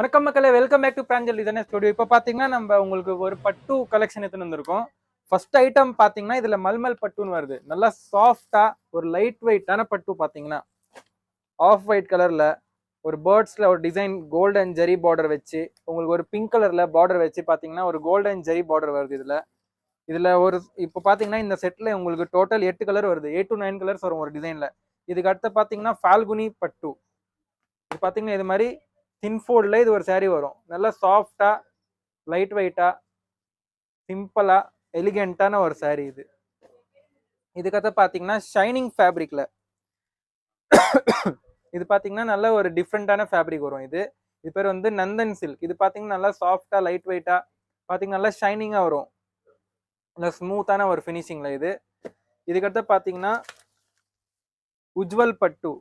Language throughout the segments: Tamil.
வணக்கம் மக்களே வெல்கம் பேக் டு பிராஞ்சல் இதனே ஸ்டுடியோ இப்போ பார்த்தீங்கன்னா நம்ம உங்களுக்கு ஒரு பட்டு கலெக்ஷன் எடுத்துன்னு வந்திருக்கோம். ஃபர்ஸ்ட் ஐட்டம் பார்த்தீங்கன்னா இதில் மல்மல் பட்டுன்னு வருது. நல்லா சாஃப்டா ஒரு லைட் வெயிட்டான பட்டு பார்த்தீங்கன்னா ஆஃப் ஒயிட் கலரில் ஒரு பேர்ட்ஸில் ஒரு டிசைன் கோல்டன் ஜெரி பார்டர் வச்சு உங்களுக்கு ஒரு பிங்க் கலரில் பார்டர் வச்சு பார்த்தீங்கன்னா ஒரு கோல்டன் ஜெரி பார்டர் வருது இதில். இதில் ஒரு இப்போ பார்த்தீங்கன்னா இந்த செட்டில் உங்களுக்கு டோட்டல் எட்டு கலர் வருது. எயிட் டு நைன் கலர்ஸ் வரும் ஒரு டிசைனில் இதுக்கு அடுத்து பார்த்தீங்கன்னா ஃபால்குனி பட்டு. இது பார்த்தீங்கன்னா இது மாதிரி தின்ஃபோல்டில் இது ஒரு சேரீ வரும். நல்லா சாஃப்டாக லைட் வெயிட்டாக சிம்பிளாக எலிகெண்ட்டான ஒரு சாரீ இது. இதுக்கடுத்து பார்த்தீங்கன்னா ஷைனிங் ஃபேப்ரிக்கில் இது பார்த்தீங்கன்னா நல்ல ஒரு டிஃப்ரெண்ட்டான ஃபேப்ரிக் வரும் இது. இது பேர் வந்து நந்தன் சில்க் இது பார்த்தீங்கன்னா நல்லா சாஃப்டாக லைட் வெயிட்டாக பார்த்தீங்கன்னா நல்லா ஷைனிங்காக வரும். நல்லா ஸ்மூத்தான ஒரு ஃபினிஷிங்கில் இது. இதுக்கடுத்து பார்த்தீங்கன்னா உஜ்வல் பட்டு.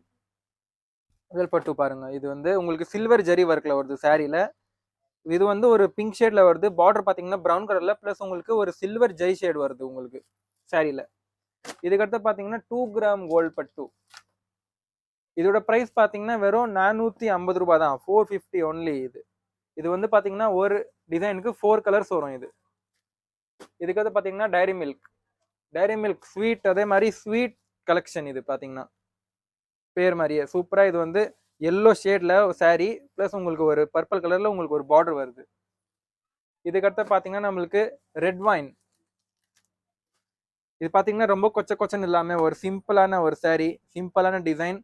உஜ்வல் பட்டு பாருங்க. இது வந்து உங்களுக்கு சில்வர் ஜரி ஒர்க்கில் வருது சாரியில் இது வந்து ஒரு பிங்க் ஷேடில் வருது. பார்டர் பார்த்தீங்கன்னா ப்ரௌன் கலரில் ப்ளஸ் உங்களுக்கு ஒரு சில்வர் ஜெய் ஷேட் வருது உங்களுக்கு சாரியில் இதுக்கடுத்து பார்த்தீங்கன்னா டூ கிராம் கோல்ட் பட்டு. இதோட ப்ரைஸ் பார்த்தீங்கன்னா வெறும் நானூற்றி ஐம்பது ரூபாய் தான். ஃபோர் ஃபிஃப்டி ஒன்லி இது. இது வந்து பார்த்தீங்கன்னா ஒரு டிசைனுக்கு ஃபோர் கலர்ஸ் வரும் இது. இதுக்கடுத்து பார்த்தீங்கன்னா dairy milk dairy milk sweet அதே மாதிரி ஸ்வீட் கலெக்ஷன் இது பார்த்தீங்கன்னா பேர் மாதிரியே. சூப்பராக இது வந்து எல்லோ ஷேடில் saree ப்ளஸ் உங்களுக்கு ஒரு பர்பிள் கலரில் உங்களுக்கு ஒரு பார்டர் வருது. இதுக்கடுத்து பார்த்தீங்கன்னா நம்மளுக்கு ரெட் வைன் இது பார்த்தீங்கன்னா ரொம்ப கொச்ச கொச்சன் இல்லாமல் ஒரு சிம்பிளான ஒரு சாரீ சிம்பிளான டிசைன்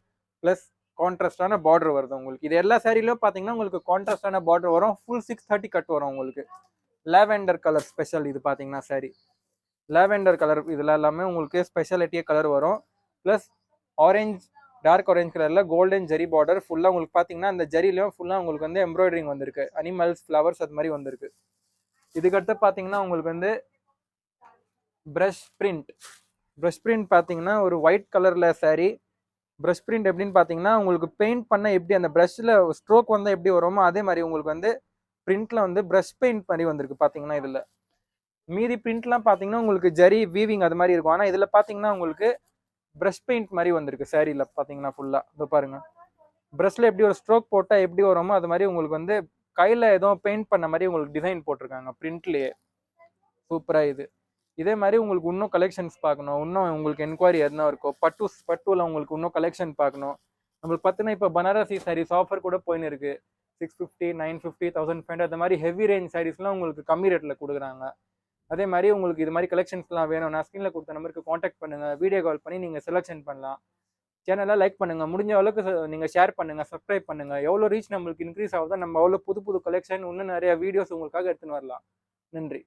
ப்ளஸ் கான்ட்ராஸ்டான பார்டர் வருது உங்களுக்கு. இது எல்லா சாரிலையும் பார்த்தீங்கன்னா உங்களுக்கு கான்ட்ராஸ்டான பார்டர் வரும். ஃபுல் சிக்ஸ் தேர்ட்டி கட் வரும் உங்களுக்கு. லாவெண்டர் கலர் ஸ்பெஷல் இது பார்த்தீங்கன்னா saree. லாவெண்டர் கலர் இதில் எல்லாமே உங்களுக்கு ஸ்பெஷாலிட்டியே கலர் வரும். ப்ளஸ் ஆரஞ்ச் டார்க் ஆரஞ்ச் கலரில் கோல்டன் ஜெரி பார்டர் ஃபுல்லாக உங்களுக்கு பார்த்தீங்கன்னா அந்த ஜெரிலையும் ஃபுல்லாக உங்களுக்கு வந்து எம்ப்ராய்டரிங் வந்திருக்கு. அனிமல்ஸ் ஃப்ளவர்ஸ் அது மாதிரி வந்திருக்கு. இதுக்கடுத்து பார்த்தீங்கன்னா உங்களுக்கு வந்து ப்ரஷ் பிரிண்ட் ப்ரஷ் பிரிண்ட் பார்த்தீங்கன்னா ஒரு ஒயிட் கலரில் saree. ப்ரஷ் பிரிண்ட் எப்படின்னு பார்த்தீங்கன்னா உங்களுக்கு பெயிண்ட் பண்ண எப்படி அந்த ப்ரஷ்ஷில் ஸ்ட்ரோக் வந்தால் எப்படி வருமோ அதே மாதிரி உங்களுக்கு வந்து பிரிண்ட்ல வந்து ப்ரஷ் பெயிண்ட் மாதிரி வந்திருக்கு பார்த்தீங்கன்னா இதில். மீதி பிரிண்ட்லாம் பார்த்தீங்கன்னா உங்களுக்கு ஜரி வீவிங் அது மாதிரி இருக்கும். ஆனால் இதில் பார்த்தீங்கன்னா உங்களுக்கு ப்ரஷ் பெயிண்ட் மாதிரி வந்திருக்கு சேரீயில் பார்த்தீங்கன்னா ஃபுல்லாக இதை பாருங்க. ப்ரஷ்ல எப்படி ஒரு ஸ்ட்ரோக் போட்டால் எப்படி வருமோ அது மாதிரி உங்களுக்கு வந்து கையில் ஏதோ பெயிண்ட் பண்ண மாதிரி உங்களுக்கு டிசைன் போட்டிருக்காங்க பிரிண்ட்லேயே சூப்பராக இது. இதே மாதிரி உங்களுக்கு இன்னும் கலெக்ஷன்ஸ் பார்க்கணும். இன்னும் உங்களுக்கு என்கொயரி எதுனா இருக்கோ பட்டு பட்டுவில் உங்களுக்கு இன்னும் கலெக்ஷன் பார்க்கணும். நம்மளுக்கு பார்த்தீங்கன்னா இப்போ பனாரசி சாரீஸ் ஆஃபர் கூட போயின்னு இருக்கு. Six fifty nine fifty thousand five அந்த மாதிரி ஹெவி ரேஞ்ச் சாரீஸ்லாம் உங்களுக்கு கம்மி ரேட்டில் கொடுக்குறாங்க. அதே மாதிரி உங்களுக்கு இது மாதிரி கலெக்ஷன்ஸ்லாம் வேணும்னா ஸ்க்ரீனில் கொடுத்த நம்பருக்கு காண்டாக்ட் பண்ணுங்கள் வீடியோ கால் பண்ணி நீங்கள் செலெக்ஷன் பண்ணலாம். சேனலை லைக் பண்ணுங்கள் முடிஞ்ச அளவுக்கு நீங்கள் ஷேர் பண்ணுங்கள் சப்ஸ்கிரைப் பண்ணுங்கள் எவ்வளோ ரீச் நம்மளுக்கு இன்க்ரீஸ் ஆகுதோ நம்ம அவ்வளோ புது புது கலெக்ஷன் இன்னும் நிறைய வீடியோஸ் உங்களுக்காக எடுத்துன்னு வரலாம். நன்றி.